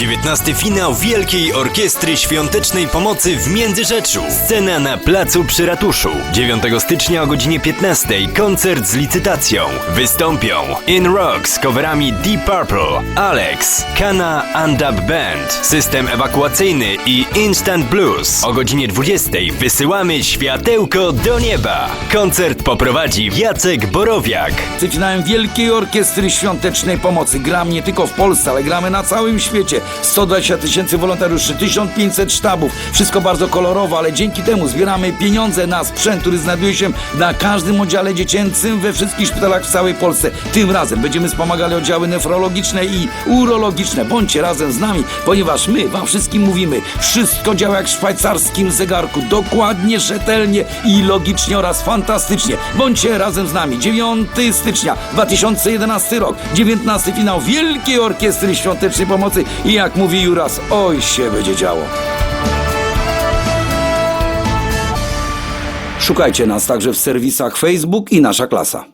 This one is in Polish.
19 finał Wielkiej Orkiestry Świątecznej Pomocy w Międzyrzeczu. Scena na placu przy ratuszu. 9 stycznia o godzinie 15 koncert z licytacją. Wystąpią In Rock z coverami Deep Purple, Alex, Kana and Up Band, system ewakuacyjny i Instant Blues. O godzinie 20 wysyłamy światełko do nieba. Koncert poprowadzi Jacek Borowiak. Z Wielkiej Orkiestry Świątecznej Pomocy. Gram nie tylko w Polsce, ale gramy na całym świecie. 120 tysięcy wolontariuszy, 1500 sztabów. Wszystko bardzo kolorowo, ale dzięki temu zbieramy pieniądze na sprzęt, który znajduje się na każdym oddziale dziecięcym we wszystkich szpitalach w całej Polsce. Tym razem będziemy wspomagali oddziały nefrologiczne i urologiczne. Bądźcie razem z nami, ponieważ my wam wszystkim mówimy, wszystko działa jak w szwajcarskim zegarku. Dokładnie, rzetelnie i logicznie oraz fantastycznie. Bądźcie razem z nami. 9 stycznia 2011 rok. 19 finał Wielkiej Orkiestry Świątecznej Pomocy i jak mówi Juras, oj się będzie działo. Szukajcie nas także w serwisach Facebook i Nasza Klasa.